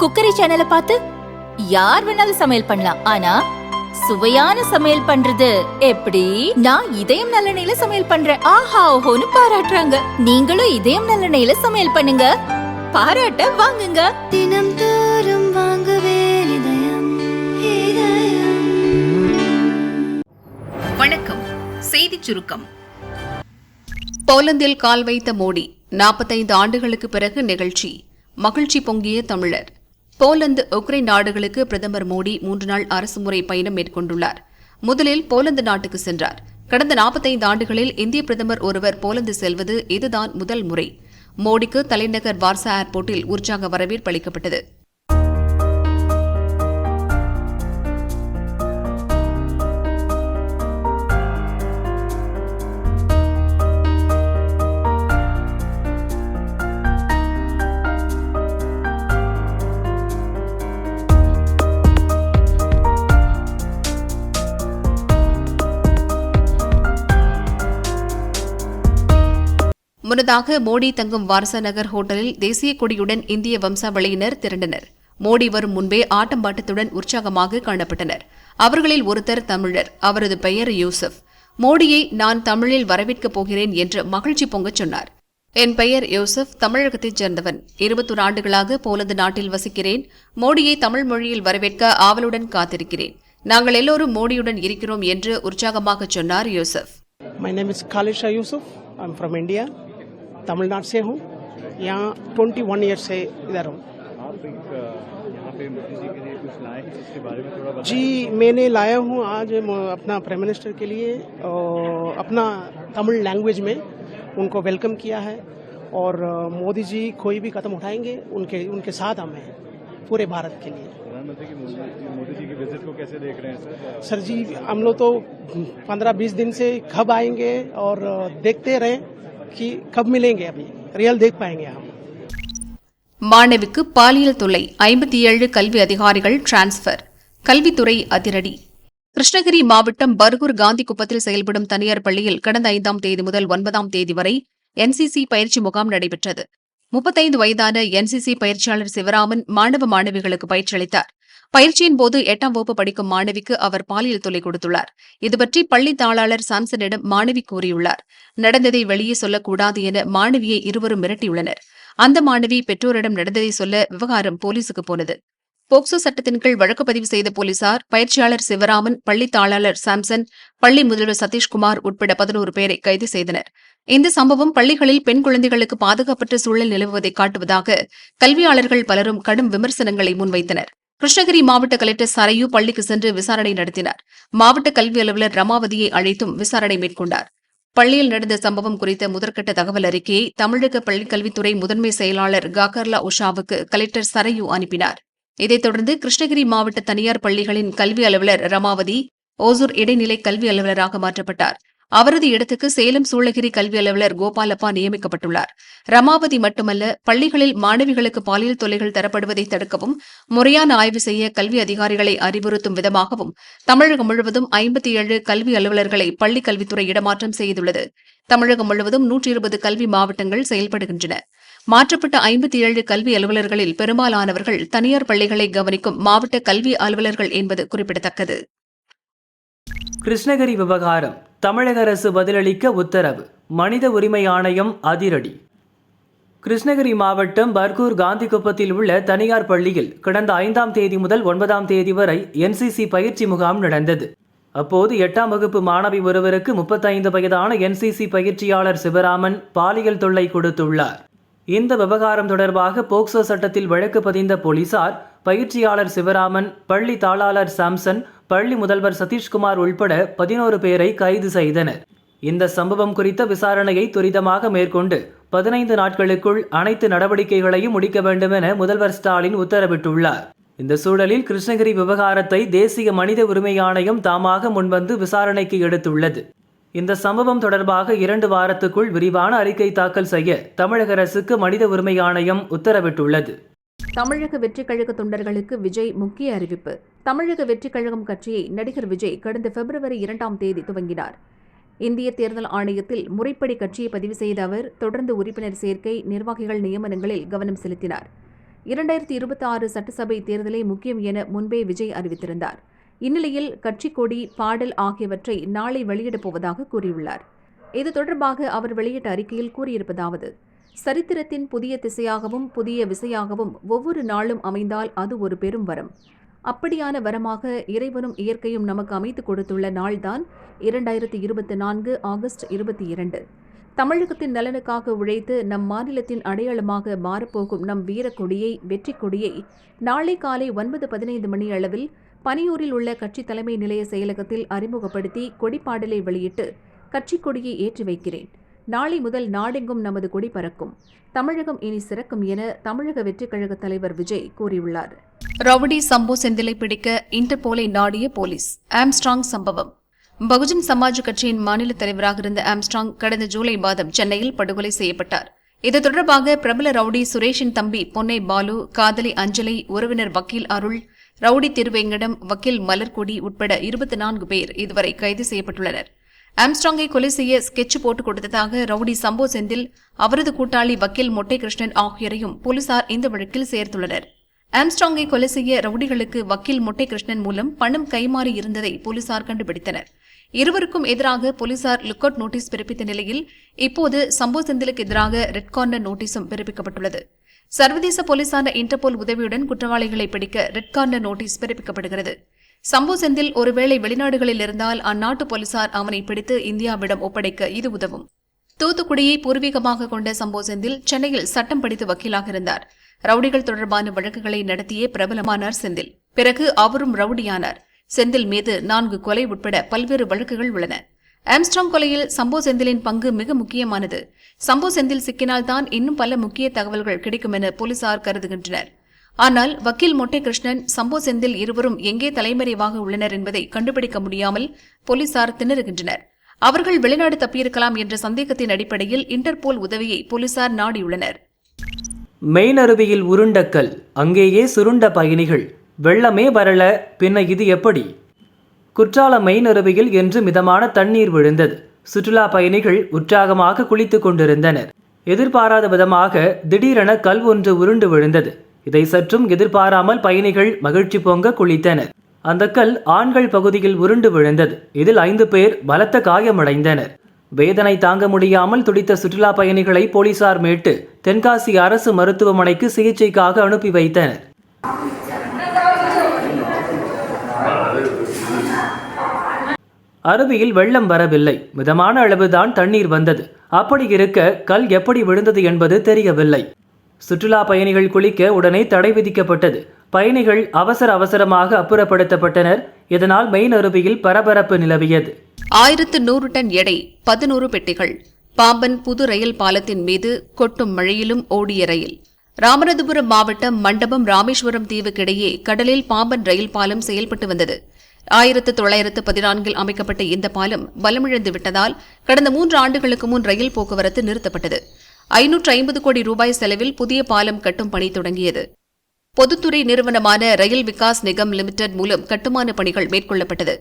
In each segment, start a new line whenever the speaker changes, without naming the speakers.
Cookery சேனலை பார்த்து யார் வேணாலும் சமையல் பண்ணலாம். ஆனா சுவையான சமையல் பண்றது எப்படி? நான் இதயம் நல்லெண்ணெயில சமையல் பண்றேன். ஆஹா ஓஹோன்னு பாராட்டுறாங்க. நீங்களும் இதயம் நல்லெண்ணெயில சமையல் பண்ணுங்க. பாராட்ட வாங்குங்க.
தினம் தோறும் வாங்குவே இதயம் இதயம்.
வணக்கம். செய்திச் சுருக்கம்.
போலந்தில் கால் வைத்த மோடி நாற்பத்தைந்து ஆண்டுகளுக்கு பிறகு நிகழ்ச்சி. மகிழ்ச்சி பொங்கிய தமிழர். போலந்து உக்ரைன் நாடுகளுக்கு பிரதமர் மோடி மூன்று நாள் அரசுமுறை பயணம் மேற்கொண்டுள்ளார். முதலில் போலந்து நாட்டுக்கு சென்றார். கடந்த நாற்பத்தைந்து ஆண்டுகளில் இந்திய பிரதமர் ஒருவர் போலந்து செல்வது இதுதான் முதல் முறை. மோடிக்கு தலைநகர் வார்சா ஏர்போர்ட்டில் உற்சாக வரவேற்பு அளிக்கப்பட்டது. முன்னதாக மோடி தங்கும் வாரசாநகர் ஹோட்டலில் தேசிய கொடியுடன் இந்திய வம்சாவளியினர் திரண்டனர். மோடி வரும் முன்பே ஆட்டம்பாட்டத்துடன் உற்சாகமாக காணப்பட்டனர். அவர்களில் ஒருத்தர் தமிழர் அவரது பெயர் யூசுப். மோடியை நான் தமிழில் வரவேற்கப் போகிறேன் என்று மகிழ்ச்சி பொங்கச் சொன்னார். என் பெயர் யூசுப் தமிழகத்தைச் சேர்ந்தவன். இருபத்தொரு ஆண்டுகளாக போலந்து நாட்டில் வசிக்கிறேன். மோடியை தமிழ் மொழியில் வரவேற்க ஆவலுடன் காத்திருக்கிறேன். நாங்கள் எல்லோரும் மோடியுடன் இருக்கிறோம் என்று உற்சாகமாக சொன்னார் Yusuf.
My name is Kalisha Yusuf. I'm from India. Tamil Nadu से हूँ। यहाँ 21 ईयर से इधर हूँ।
जी
मैंने लाया हूँ आज अपना प्राइम मिनिस्टर के लिए और अपना तमिल लैंग्वेज में उनको वेलकम किया है और मोदी जी कोई भी कदम उठाएँगे उनके उनके साथ हम हैं पूरे भारत के लिए।
प्रधानमंत्री की मोदी जी की विज़िट को कैसे देख रहे हैं सर?
सर जी हम लोग तो 15-20 दिन से कब आएँगे और देखते रहें। कि कब मिलेंगे अभी रियल देख पाएंगे हम
மாணவிக்கு பாலியல் தொல்லை ஐம்பத்தி ஏழு கல்வி அதிகாரிகள் டிரான்ஸ்பர் கல்வித்துறை அதிரடி கிருஷ்ணகிரி மாவட்டம் பர்கூர் காந்தி குப்பத்தில் செயல்படும் தனியார் பள்ளியில் கடந்த ஐந்தாம் தேதி முதல் ஒன்பதாம் தேதி வரை என்சிசி பயிற்சி முகாம் நடைபெற்றது முப்பத்தைந்து வயதான என்சிசி பயிற்சியாளர் சிவராமன் மாணவ மாணவிகளுக்கு பயிற்சி அளித்தார் பயிற்சியின் போது எட்டாம் வகுப்பு படிக்கும் மாணவிக்கு அவர் பாலியல் தொலை கொடுத்துள்ளார். இதுபற்றி பள்ளி தாளாளர் சாம்சனிடம் மாணவி கூறியுள்ளார். நடந்ததை வெளியே சொல்லக்கூடாது என மாணவியை இருவரும் மிரட்டியுள்ளனர். அந்த மாணவி பெற்றோரிடம் நடந்ததை சொல்ல விவகாரம் போலீசுக்கு போனது. போக்சோ சட்டத்தின் கீழ் வழக்கு பதிவு செய்த போலீசார் பயிற்சியாளர் சிவராமன் பள்ளி தாளாளர் சாம்சன் பள்ளி முதல்வர் சதீஷ்குமார் உட்பட பதினோரு பேரை கைது செய்தனர். இந்த சம்பவம் பள்ளிகளில் பெண் குழந்தைகளுக்கு பாதுகாப்பற்ற சூழல் நிலவுவதை காட்டுவதாக கல்வியாளர்கள் பலரும் கடும் விமர்சனங்களை முன்வைத்தனர். கிருஷ்ணகிரி மாவட்ட கலெக்டர் சரையு பள்ளிக்கு சென்று விசாரணை நடத்தினார். மாவட்ட கல்வி அலுவலர் ரமாவதியை அழைத்தும் விசாரணை மேற்கொண்டார். பள்ளியில் நடந்த சம்பவம் குறித்த முதற்கட்ட தகவல் அறிக்கையை தமிழக பள்ளிக்கல்வித்துறை முதன்மை செயலாளர் காகர்லா உஷாவுக்கு கலெக்டர் சரையு அனுப்பினார். இதைத் தொடர்ந்து கிருஷ்ணகிரி மாவட்ட தனியார் பள்ளிகளின் கல்வி அலுவலர் ரமாவதி ஓசூர் இடைநிலை கல்வி அலுவலராக மாற்றப்பட்டார். அவரது இடத்துக்கு சேலம் சூளகிரி கல்வி அலுவலர் கோபாலப்பா நியமிக்கப்பட்டுள்ளார். ரமாவதி மட்டுமல்ல பள்ளிகளில் மாணவிகளுக்கு பாலியல் தொல்லைகள் தரப்படுவதை தடுக்கவும் முறையான ஆய்வு செய்ய கல்வி அதிகாரிகளை அறிவுறுத்தும் விதமாகவும் தமிழகம் முழுவதும் ஐம்பத்தி ஏழு கல்வி அலுவலர்களை பள்ளிக் கல்வித்துறை இடமாற்றம் செய்துள்ளது. தமிழகம் முழுவதும் நூற்றி இருபது கல்வி மாவட்டங்கள் செயல்படுகின்றன. மாற்றப்பட்ட ஐம்பத்தி ஏழு கல்வி அலுவலர்களில் பெரும்பாலானவர்கள் தனியார் பள்ளிகளை கவனிக்கும் மாவட்ட கல்வி அலுவலர்கள் என்பது குறிப்பிடத்தக்கது.
கிருஷ்ணகிரி விவகாரம். தமிழக அரசு பதிலளிக்க உத்தரவு. மனித உரிமை ஆணையம் அதிரடி. கிருஷ்ணகிரி மாவட்டம் பர்கூர் காந்திகுப்பத்தில் உள்ள தனியார் பள்ளியில் கடந்த ஐந்தாம் தேதி முதல் ஒன்பதாம் தேதி வரை என்சிசி பயிற்சி முகாம் நடந்தது. அப்போது எட்டாம் வகுப்பு மாணவி ஒருவருக்கு முப்பத்தைந்து வயதான என்சிசி பயிற்சியாளர் சிவராமன் பாலியல் தொல்லை கொடுத்துள்ளார். இந்த விவகாரம் தொடர்பாக போக்சோ சட்டத்தில் வழக்கு பதிந்த போலீசார் பயிற்சியாளர் சிவராமன் பள்ளி தாளாளர் சாம்சன் பள்ளி முதல்வர் சதீஷ்குமார் உள்பட பதினோரு பேரை கைது செய்தனர். இந்த சம்பவம் குறித்த விசாரணையை துரிதமாக மேற்கொண்டு பதினைந்து நாட்களுக்குள் அனைத்து நடவடிக்கைகளையும் முடிக்க வேண்டும் என முதல்வர் ஸ்டாலின் உத்தரவிட்டுள்ளார். இந்த சூழலில் கிருஷ்ணகிரி விவகாரத்தை தேசிய மனித உரிமை ஆணையம் தாமாக முன்வந்து விசாரணைக்கு எடுத்துள்ளது. இந்த சம்பவம் தொடர்பாக இரண்டு வாரத்துக்குள் விரிவான அறிக்கை தாக்கல் செய்ய தமிழக அரசுக்கு மனித உரிமை ஆணையம் உத்தரவிட்டுள்ளது.
தமிழக வெற்றிக் கழக தொண்டர்களுக்கு விஜய் முக்கிய அறிவிப்பு. தமிழக வெற்றிக் கழகம் கட்சியை நடிகர் விஜய் கடந்த பிப்ரவரி இரண்டாம் தேதி துவங்கினார். இந்திய தேர்தல் ஆணையத்தில் முறைப்படி கட்சியை பதிவு செய்த அவர் தொடர்ந்து உறுப்பினர் சேர்க்கை நிர்வாகிகள் நியமனங்களில் கவனம் செலுத்தினார். இரண்டாயிரத்தி இருபத்தி ஆறு சட்டசபை தேர்தலே முக்கியம் என முன்பே விஜய் அறிவித்திருந்தார். இந்நிலையில் கட்சி கொடி பாடல் ஆகியவற்றை நாளை வெளியிடப் போவதாக கூறியுள்ளார். இது தொடர்பாக அவர் வெளியிட்ட அறிக்கையில் கூறியிருப்பதாவது சரித்திரத்தின் புதிய திசையாகவும் புதிய விசையாகவும் ஒவ்வொரு நாளும் அமைந்தால் அது ஒரு பெரும் வரம். அப்படியான வரமாக இறைவனும் இயற்கையும் நமக்கு அமைத்துக் கொடுத்துள்ள நாள்தான் இரண்டாயிரத்தி இருபத்தி நான்கு ஆகஸ்ட் இருபத்தி இரண்டு. தமிழகத்தின் நலனுக்காக உழைத்து நம் மாநிலத்தின் அடையாளமாக மாறப்போகும் நம் வீரக்கொடியை வெற்றி கொடியை நாளை காலை ஒன்பது பதினைந்து மணி அளவில் பனியூரில் உள்ள கட்சி தலைமை நிலைய செயலகத்தில் அறிமுகப்படுத்தி கொடிப்பாடலை வெளியிட்டு கட்சிக் கொடியை ஏற்றி வைக்கிறேன். நாளை முதல் நாடெங்கும் நமது கொடி பறக்கும். தமிழகம் இனி சிறக்கும் என தமிழக வெற்றிக் கழக தலைவர் விஜய் கூறியுள்ளார். ரவுடி சம்போ செந்திலை பிடிக்க இன்டர்போலை நாடிய போலீஸ். ஆம்ஸ்ட்ராங் சம்பவம். பகுஜன் சமாஜ் கட்சியின் மாநில தலைவராக இருந்த ஆம்ஸ்ட்ராங் கடந்த ஜூலை மாதம் சென்னையில் படுகொலை செய்யப்பட்டார். இது தொடர்பாக பிரபல ரவுடி சுரேஷின் தம்பி பொன்னை பாலு காதலி அஞ்சலி உறவினர் வக்கீல் அருள் ரவுடி திருவேங்கடம் வக்கீல் மலர்கொடி உட்பட இருபத்தி நான்கு பேர் இதுவரை கைது செய்யப்பட்டுள்ளனர். ஆம்ஸ்ட்ராங்கை கொலை செய்ய ஸ்கெட்ச் போட்டுக் கொடுத்ததாக ரவுடி சம்போ செந்தில் அவரது கூட்டாளி வக்கீல் மொட்டை கிருஷ்ணன் ஆகியோரையும் போலீசார் இந்த வழக்கில் சேர்த்துள்ளனர். ஆம்ஸ்ட்ராங்கை கொலை செய்ய ரவுடிகளுக்கு வக்கீல் மொட்டை கிருஷ்ணன் மூலம் பணம் கைமாறி இருந்ததை போலீசார் கண்டுபிடித்தனர். இருவருக்கும் எதிராக போலீசார் லுக் அவுட் நோட்டீஸ் பிறப்பித்த நிலையில் இப்போது சம்போ செந்திலுக்கு எதிராக ரெட் கார்னர் நோட்டீஸும் பிறப்பிக்கப்பட்டுள்ளது. சர்வதேச போலீசான இன்டர்போல் உதவியுடன் குற்றவாளிகளை பிடிக்க ரெட் கார்னர் நோட்டீஸ் பிறப்பிக்கப்படுகிறது. சம்பு செந்தில் ஒருவேளை வெளிநாடுகளில் இருந்தால் அந்நாட்டு போலீசார் அவனை பிடித்து இந்தியாவிடம் ஒப்படைக்க இது உதவும். தூத்துக்குடியை பூர்வீகமாக கொண்ட சம்போ செந்தில் சென்னையில் சட்டம் படித்து வக்கீலாக இருந்தார். ரவுடிகள் தொடர்பான வழக்குகளை நடத்திய பிரபலமானார் செந்தில். பிறகு அவரும் ரவுடியானார். செந்தில் மீது நான்கு கொலை உட்பட பல்வேறு வழக்குகள் உள்ளன. ஆம்ஸ்ட்ராங் கொலையில் சம்போ செந்திலின் பங்கு மிக முக்கியமானது. சம்போ செந்தில் சிக்கினால்தான் இன்னும் பல முக்கிய தகவல்கள் கிடைக்கும் என போலீசார் கருதுகின்றனர். ஆனால் வக்கீல் மொட்டை கிருஷ்ணன் சம்போ செந்தில் இருவரும் எங்கே தலைமறைவாக உள்ளனர் என்பதை கண்டுபிடிக்க முடியாமல் போலீசார் திணறுகின்றனர். அவர்கள் வெளிநாடு தப்பியிருக்கலாம் என்ற சந்தேகத்தின் அடிப்படையில் இன்டர்போல் உதவியை போலீசார் நாடியுள்ளனர்.
மெயின் அருவியில் உருண்ட கல் அங்கேயே சுருண்ட பயணிகள் வெள்ளமே வரல பின்ன இது எப்படி? குற்றால மெயின் அருவியில் என்று மிதமான தண்ணீர் விழுந்தது. சுற்றுலா பயணிகள் உற்சாகமாக குளித்துக் கொண்டிருந்தனர். எதிர்பாராத விதமாக திடீரென கல் ஒன்று உருண்டு விழுந்தது. இதை சற்றும் எதிர்பாராமல் பயணிகள் மகிழ்ச்சி பொங்க குளித்தனர். அந்த கல் ஆண்கள் பகுதியில் உருண்டு விழுந்தது. இதில் ஐந்து பேர் பலத்த காயமடைந்தனர். வேதனை தாங்க முடியாமல் துடித்த சுற்றுலா பயணிகளை போலீசார் மீட்டு தென்காசி அரசு மருத்துவமனைக்கு சிகிச்சைக்காக அனுப்பி வைத்தனர். அருவியில் வெள்ளம் வரவில்லை. மிதமான அளவுதான் தண்ணீர் வந்தது. அப்படி இருக்க கல் எப்படி விழுந்தது என்பது தெரியவில்லை. சுற்றுலா பயணிகள் குளிக்க உடனே தடை விதிக்கப்பட்டது. பயணிகள் அவசர அவசரமாக அப்புறப்படுத்தப்பட்டனர். இதனால் மெயின் அருவியில் பரபரப்பு நிலவியது.
ஆயிரத்து நூறு டன் எடை பதினோரு பெட்டிகள் பாம்பன் புது ரயில் பாலத்தின் மீது கொட்டும் மழையிலும் ஓடிய ரயில். ராமநாதபுரம் மாவட்டம் மண்டபம் ராமேஸ்வரம் தீவுக்கிடையே கடலில் பாம்பன் ரயில் பாலம் செயல்பட்டு வந்தது. ஆயிரத்து தொள்ளாயிரத்து பதினான்கில் அமைக்கப்பட்ட இந்த பாலம் பலமிழந்து விட்டதால் கடந்த மூன்று ஆண்டுகளுக்கு முன் ரயில் போக்குவரத்து நிறுத்தப்பட்டது. ஐநூற்று ஐம்பது கோடி ரூபாய் செலவில் புதிய பாலம் கட்டும் பணி தொடங்கியது. பொதுத்துறை நிறுவனமான ரயில் விகாஸ் நிகம் லிமிடெட் மூலம் கட்டுமான பணிகள் மேற்கொள்ளப்பட்டது.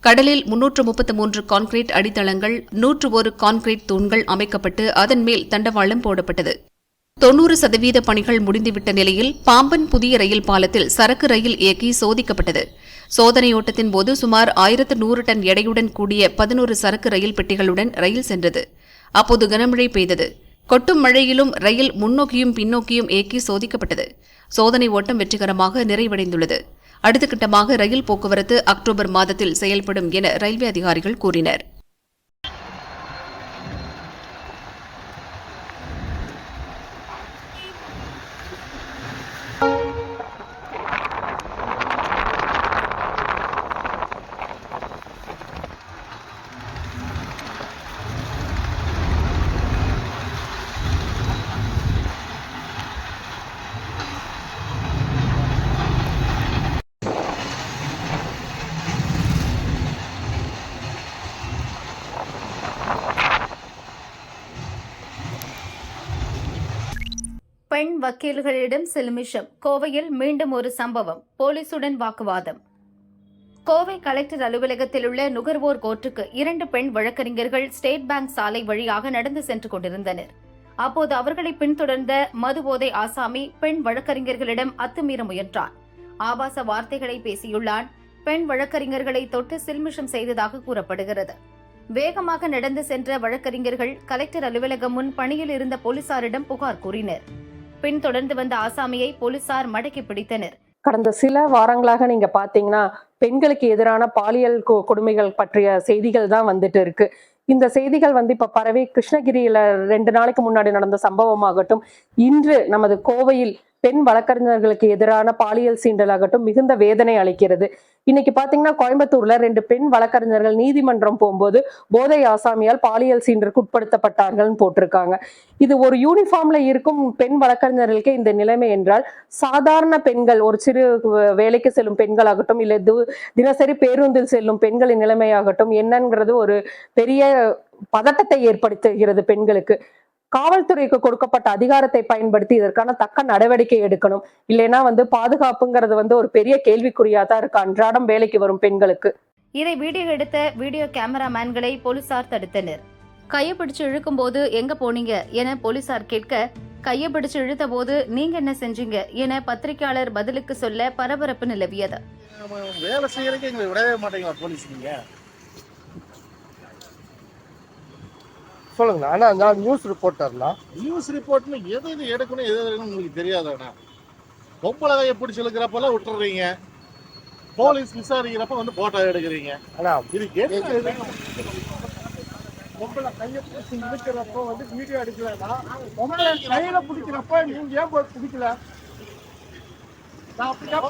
கடலில் முன்னூற்று முப்பத்து மூன்று கான்கிரீட் அடித்தளங்கள் நூற்று ஒரு கான்கிரீட் தூண்கள் அமைக்கப்பட்டு அதன் மேல் தண்டவாளம் போடப்பட்டது. தொன்னூறு சதவீத பணிகள் முடிந்துவிட்ட நிலையில் பாம்பன் புதிய ரயில் பாலத்தில் சரக்கு ரயில் இயக்கி சோதிக்கப்பட்டது. சோதனையோட்டத்தின் போது சுமார் ஆயிரத்து நூறு டன் எடையுடன் கூடிய பதினோரு சரக்கு ரயில் பெட்டிகளுடன் ரயில் சென்றது. அப்போது கனமழை பெய்தது. கொட்டும் மழையிலும் ரயில் முன்னோக்கியும் பின்னோக்கியும் ஏக்கி சோதிக்கப்பட்டது. சோதனை ஓட்டம் வெற்றிகரமாக நிறைவடைந்துள்ளது. அடுத்த கட்டமாக ரயில் போக்குவரத்து அக்டோபர் மாதத்தில் செயல்படும் என ரயில்வே அதிகாரிகள் கூறினர்.
பெண் வக்கீல்களிடம் சிலுமிஷம். கோவையில் மீண்டும் ஒரு சம்பவம். போலீசுடன் வாக்குவாதம். கோவை கலெக்டர் அலுவலகத்தில் உள்ள நுகர்வோர் கோர்ட்டுக்கு இரண்டு பெண் வழக்கறிஞர்கள் ஸ்டேட் பேங்க் சாலை வழியாக நடந்து சென்று கொண்டிருந்தனர்.
அப்போது அவர்களை பின்தொடர்ந்த மதுபோதை ஆசாமி பெண் வழக்கறிஞர்களிடம் அத்துமீற முயன்றான். ஆபாச வார்த்தைகளை பேசியுள்ளான். பெண் வழக்கறிஞர்களை தொட்டு சில்மிஷம் செய்ததாக கூறப்படுகிறது. வேகமாக நடந்து சென்ற வழக்கறிஞர்கள் கலெக்டர் அலுவலகம் முன் பணியில் இருந்த போலீசாரிடம் புகார் கூறினர். பின்தொடர்ந்து வந்த ஆசாமியை போலீசார் மடக்கி பிடித்தனர்.
கடந்த சில வாரங்களாக நீங்க பாத்தீங்கன்னா பெண்களுக்கு எதிரான பாலியல் கொடுமைகள் பற்றிய செய்திகள் தான் வந்துட்டு இருக்கு. இந்த செய்திகள் வந்து இப்ப பரவி கிருஷ்ணகிரியில ரெண்டு நாளைக்கு முன்னாடி நடந்த சம்பவமாகட்டும் இன்று நமது கோவையில் பெண் வழக்கறிஞர்களுக்கு எதிரான பாலியல் சீண்டலாகட்டும் மிகுந்த வேதனை அளிக்கிறது. இன்னைக்கு பாத்தீங்கன்னா கோயம்புத்தூர்ல ரெண்டு பெண் வழக்கறிஞர்கள் நீதிமன்றம் போகும்போது போதை ஆசாமியால் பாலியல் சீண்டருக்கு உட்படுத்தப்பட்டார்கள்னு போட்டிருக்காங்க. இது ஒரு யூனிஃபார்ம்ல இருக்கும் பெண் வழக்கறிஞர்களுக்கே இந்த நிலைமை என்றால் சாதாரண பெண்கள் ஒரு சிறு வேலைக்கு செல்லும் பெண்களாகட்டும் இல்லை தினசரி பேருந்தில் செல்லும் பெண்களின் நிலைமையாகட்டும் என்னங்கிறது ஒரு பெரிய பதட்டத்தை ஏற்படுத்துகிறது பெண்களுக்கு. காவல்துறைக்கு கொடுக்கப்பட்ட அதிகாரத்தை பயன்படுத்தி இதற்கான தக்க நடவடிக்கை எடுக்கணும். இல்லைன்னா வந்து பாதுகாப்புங்கிறது வந்து ஒரு பெரிய கேள்விக்குறியா தான் இருக்கு. அன்றாடம் வேலைக்கு வரும் பெண்களுக்கு.
இதை வீடியோ எடுத்த வீடியோ கேமராமேன்களை போலீசார் தடுத்தனர். கையை பிடிச்சு இழுக்கும்போது எங்க போனீங்க என போலீசார் கேட்க கையை பிடிச்சு இழுத்த போது நீங்க என்ன செஞ்சீங்க என பத்திரிகையாளர் பதிலுக்கு சொல்ல பரபரப்பு நிலவியது.
வேலை செய்யறதுக்கு எங்களை விடவே மாட்டீங்களா போலீஸ் நீங்க?
சொல்லுங்க. அண்ணா நான் நியூஸ் ரிப்போர்ட்டர்னா
நியூஸ் ரிப்போர்ட்னு எது எது எடுக்கணும் எது எது எடுக்கணும் உங்களுக்கு தெரியாதாண்ணா? பொம்பளை கையை பிடிச்சி இழுக்கிறப்பெல்லாம் விட்டுறீங்க. போலீஸ் விசாரிக்கிறப்ப வந்து போட்டோ எடுக்கிறீங்க.
அண்ணா
இது என்ன
பொம்பளை கையை பிடிச்சி இழுக்கிறப்போ வந்து வீடியோ எடுக்கலன்னா பொம்பளை கையில பிடிக்கிறப்ப நீங்க ஏன் போய் பிடிக்கல? நான் அப்படிதான்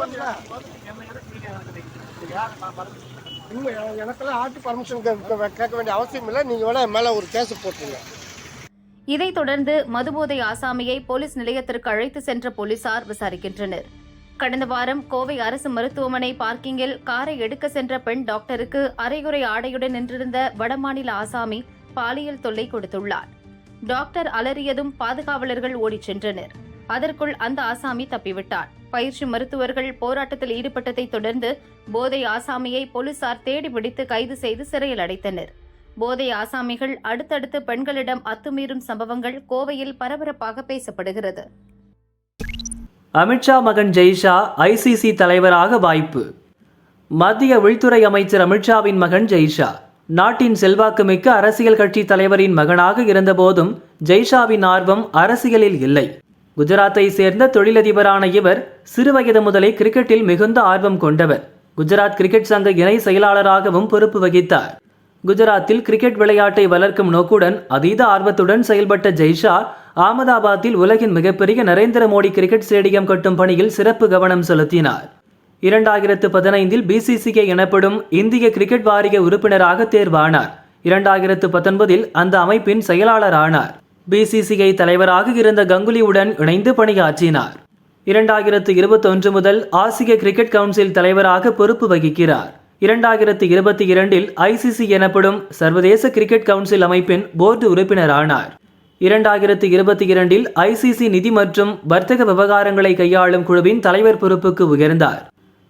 எனக்கெல்லாம் ஆட்டு பர்மிஷன் கேட்க வேண்டிய அவசியம் இல்லை. நீங்க வேணா மேல ஒரு கேஸ் போட்டுருங்க.
இதைத் தொடர்ந்து மதுபோதை ஆசாமியை போலீஸ் நிலையத்திற்கு அழைத்து சென்ற போலீசார் விசாரிக்கின்றனர். கடந்த வாரம் கோவை அரசு மருத்துவமனை பார்க்கிங்கில் காரை எடுக்க சென்ற பெண் டாக்டருக்கு அரைகுறை ஆடையுடன் நின்றிருந்த வடமாநில ஆசாமி பாலியல் தொல்லை கொடுத்துள்ளார். டாக்டர் அலறியதும் பாதுகாவலர்கள் ஓடிச் சென்றனர். அதற்குள் அந்த ஆசாமி தப்பிவிட்டார். பயிற்சி மருத்துவர்கள் போராட்டத்தில் ஈடுபட்டதைத் தொடர்ந்து போதை ஆசாமியை போலீசார் தேடி பிடித்து கைது செய்து சிறையில் அடைத்தனர். போதை ஆசாமிகள் அடுத்தடுத்து பெண்களிடம் அத்துமீறும் சம்பவங்கள் கோவையில் பரபரப்பாக பேசப்படுகிறது.
அமித்ஷா மகன் ஜெய்ஷா ஐசிசி தலைவராக வாய்ப்பு. மத்திய உள்துறை அமைச்சர் அமித்ஷாவின் மகன் ஜெய்ஷா நாட்டின் செல்வாக்குமிக்க அரசியல் கட்சி தலைவரின் மகனாக இருந்தபோதும் ஜெய்ஷாவின் ஆர்வம் அரசியலில் இல்லை. குஜராத்தை சேர்ந்த தொழிலதிபரான இவர் சிறுவயது முதலே கிரிக்கெட்டில் மிகுந்த ஆர்வம் கொண்டவர். குஜராத் கிரிக்கெட் சங்க இணை செயலாளராகவும் பொறுப்பு வகித்தார். குஜராத்தில் கிரிக்கெட் விளையாட்டை வளர்க்கும் நோக்குடன் அதீத ஆர்வத்துடன் செயல்பட்ட ஜெய்ஷா அகமதாபாத்தில் உலகின் மிகப்பெரிய நரேந்திர மோடி கிரிக்கெட் ஸ்டேடியம் கட்டும் பணியில் சிறப்பு கவனம் செலுத்தினார். இரண்டாயிரத்து பதினைந்தில் பிசிசிஐ எனப்படும் இந்திய கிரிக்கெட் வாரிய உறுப்பினராக தேர்வானார். இரண்டாயிரத்து பத்தொன்பதில் அந்த அமைப்பின் செயலாளரானார் பிசிசிஐ தலைவராக இருந்த கங்குலியுடன் இணைந்து பணியாற்றினார். இரண்டாயிரத்து இருபத்தொன்று முதல் ஆசிய கிரிக்கெட் கவுன்சில் தலைவராக பொறுப்பு வகிக்கிறார். இரண்டாயிரத்து இருபத்தி இரண்டில் ஐசிசி எனப்படும் சர்வதேச கிரிக்கெட் கவுன்சில் அமைப்பின் போர்டு உறுப்பினரானார். இரண்டாயிரத்து இருபத்தி இரண்டில் ஐசிசி நிதி மற்றும் வர்த்தக விவகாரங்களை கையாளும் குழுவின் தலைவர் பொறுப்புக்கு உயர்ந்தார்.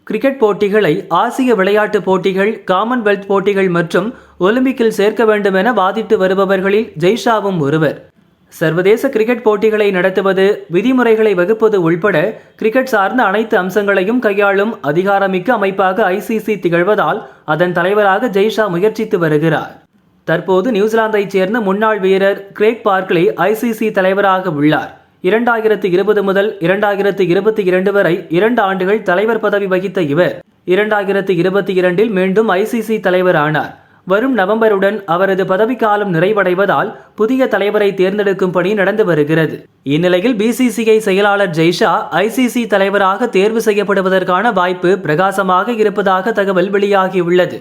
கிரிக்கெட் போட்டிகளை ஆசிய விளையாட்டுப் போட்டிகள் காமன்வெல்த் போட்டிகள் மற்றும் ஒலிம்பிக்கில் சேர்க்க வேண்டும் என வாதிட்டு வருபவர்களில் ஜெய்ஷாவும் ஒருவர். சர்வதேச கிரிக்கெட் போட்டிகளை நடத்துவது விதிமுறைகளை வகுப்பது உள்பட கிரிக்கெட் சார்ந்த அனைத்து அம்சங்களையும் கையாளும் அதிகாரமிக்க அமைப்பாக ஐசிசி திகழ்வதால் அதன் தலைவராக ஜெய்ஷா முயற்சித்து வருகிறார். தற்போது நியூசிலாந்தைச் சேர்ந்த முன்னாள் வீரர் கிரேக் பார்க்லி ஐசிசி தலைவராக உள்ளார். இரண்டாயிரத்து இருபது முதல் இரண்டாயிரத்து இருபத்தி இரண்டு வரை இரண்டு ஆண்டுகள் தலைவர் பதவி வகித்த இவர். இரண்டாயிரத்து இருபத்தி இரண்டில் மீண்டும் ஐசிசி தலைவர் ஆனார் வரும் நவம்பருடன் அவரது பதவிக்காலம் நிறைவடைவதால் புதிய தலைவரை தேர்ந்தெடுக்கும் பணி நடந்து வருகிறது. இந்நிலையில் பிசிசிஐ செயலாளர் ஜெய்ஷா ஐசிசி தலைவராக தேர்வு செய்யப்படுவதற்கான வாய்ப்பு பிரகாசமாக இருப்பதாக தகவல் வெளியாகியுள்ளது.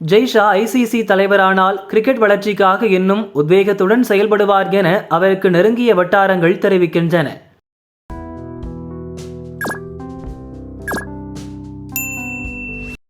ஜெய்ஷா ஐசிசி தலைவரானால் கிரிக்கெட் வளர்ச்சிக்காக இன்னும் உத்வேகத்துடன் செயல்படுவார் என அவருக்கு நெருங்கிய வட்டாரங்கள் தெரிவிக்கின்றன.